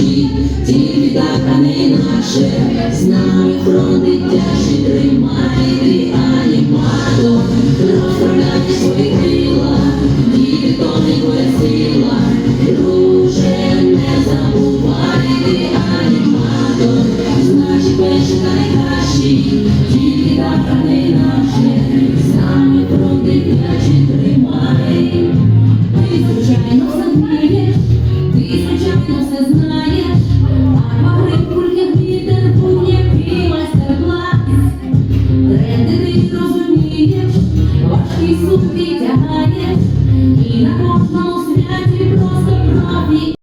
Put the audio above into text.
наші, тільки так, наше, не інакше, з нами фронти тяжі тримай ти аніматор, розправляй свої крила, діти то не твоя друже, не забувай ти аніматор, значить печатай. одягаєш і на кожному